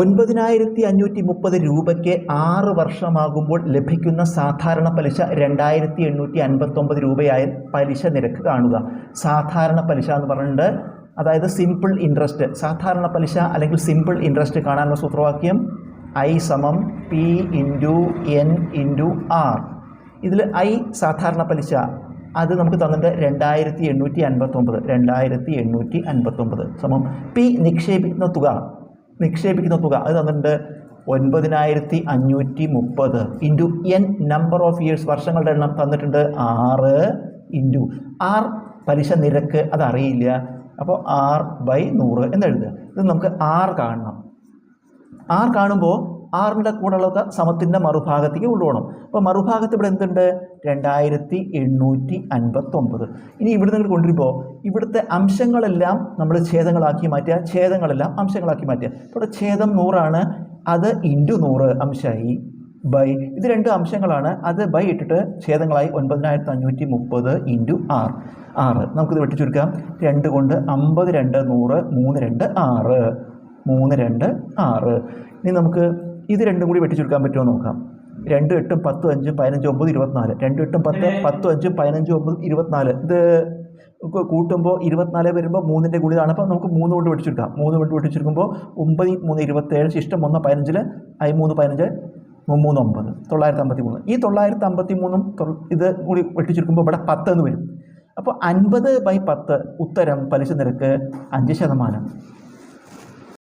ഒൻപതിനായിരത്തി അഞ്ഞൂറ്റി മുപ്പത് രൂപയ്ക്ക് ആറ് വർഷമാകുമ്പോൾ ലഭിക്കുന്ന സാധാരണ പലിശ രണ്ടായിരത്തി എണ്ണൂറ്റി അൻപത്തൊമ്പത് രൂപയായ പലിശ നിരക്ക് കാണുക. സാധാരണ പലിശ എന്ന് പറഞ്ഞിട്ട് അതായത് സിമ്പിൾ ഇൻട്രസ്റ്റ് സാധാരണ പലിശ അല്ലെങ്കിൽ സിമ്പിൾ ഇൻട്രസ്റ്റ് കാണാനുള്ള സൂത്രവാക്യം ഐ സമം P into N into R ഇതിൽ ഐ സാധാരണ പലിശ. അത് നമുക്ക് തന്നിട്ട് രണ്ടായിരത്തി എണ്ണൂറ്റി അൻപത്തൊമ്പത് രണ്ടായിരത്തി എണ്ണൂറ്റി അൻപത്തൊമ്പത് സമം പി നിക്ഷേപിക്കുന്ന തുക. നിക്ഷേപിക്കുന്ന തുക. അത് തന്നിട്ടുണ്ട് ഒൻപതിനായിരത്തി അഞ്ഞൂറ്റി മുപ്പത് into N number of years വർഷങ്ങളുടെ എണ്ണം തന്നിട്ടുണ്ട് ആറ് ഇന്റു ആർ പലിശ നിരക്ക് അതറിയില്ല. അപ്പോൾ ആർ ബൈ നൂറ് എന്നെഴുതുക ഇത് നമുക്ക് ആർ കാണണം. ആർ കാണുമ്പോൾ ആറിന്റെ കൂടെയുള്ള സമത്തിന്റെ മറുഭാഗത്തേക്ക് കൊണ്ടുപോകണം. അപ്പോൾ മറുഭാഗത്ത് ഇവിടെ എന്തുണ്ട്? രണ്ടായിരത്തി എണ്ണൂറ്റി അൻപത്തൊമ്പത്. ഇനി ഇവിടെ നിങ്ങൾ കൊണ്ടുവരുമ്പോൾ ഇവിടുത്തെ അംശങ്ങളെല്ലാം നമ്മൾ ഛേദങ്ങളാക്കി മാറ്റുക ഛേദങ്ങളെല്ലാം അംശങ്ങളാക്കി മാറ്റുക. ഇവിടെ ഛേദം നൂറാണ് അത് ഇന്റു നൂറ് അംശമായി ബൈ. ഇത് രണ്ട് അംശങ്ങളാണ് അത് ബൈ ഇട്ടിട്ട് ഛേദങ്ങളായി ഒൻപതിനായിരത്തി അഞ്ഞൂറ്റി മുപ്പത് ഇന്റു ആറ്. ആറ്. നമുക്കിത് വെട്ടി ചുരുക്കാം. രണ്ട് കൊണ്ട് അമ്പത് രണ്ട് നൂറ് മൂന്ന് രണ്ട് ആറ്. മൂന്ന് രണ്ട് ആറ്. ഇനി നമുക്ക് ഇത് രണ്ടും കൂടി വെട്ടി ചുരുക്കാൻ പറ്റുമോ നോക്കാം. രണ്ട് എട്ടും പത്തും അഞ്ചും പതിനഞ്ചും ഒമ്പത് ഇരുപത്തിനാല്. രണ്ട് എട്ടും പത്ത് പത്തും അഞ്ചും പതിനഞ്ചും ഒമ്പതും ഇരുപത്തിനാല്. ഇത് കൂട്ടുമ്പോൾ ഇരുപത്തിനാല് വരുമ്പോൾ മൂന്നിന്റെ കൂടിയതാണ്. അപ്പോൾ നമുക്ക് മൂന്ന് കൊണ്ട് വെട്ടിച്ചെടുക്കാം മൂന്ന് കൊണ്ട് വെട്ടിച്ചെടുക്കുമ്പോൾ ഒമ്പത് മൂന്ന് ഇരുപത്തേഴ് ശിഷ്ടം ഒന്ന് പതിനഞ്ചിൽ ഐ മൂന്ന് പതിനഞ്ച് മൂന്ന് ഒമ്പത്. തൊള്ളായിരത്തി അമ്പത്തി മൂന്ന് ഈ തൊള്ളായിരത്തി അമ്പത്തി മൂന്നും ഇത് കൂടി വെട്ടിച്ചെടുക്കുമ്പോൾ ഇവിടെ പത്ത് എന്ന് വരും. അപ്പോൾ അൻപത് ബൈ പത്ത് ഉത്തരം പലിശ നിരക്ക് അഞ്ച് ശതമാനം.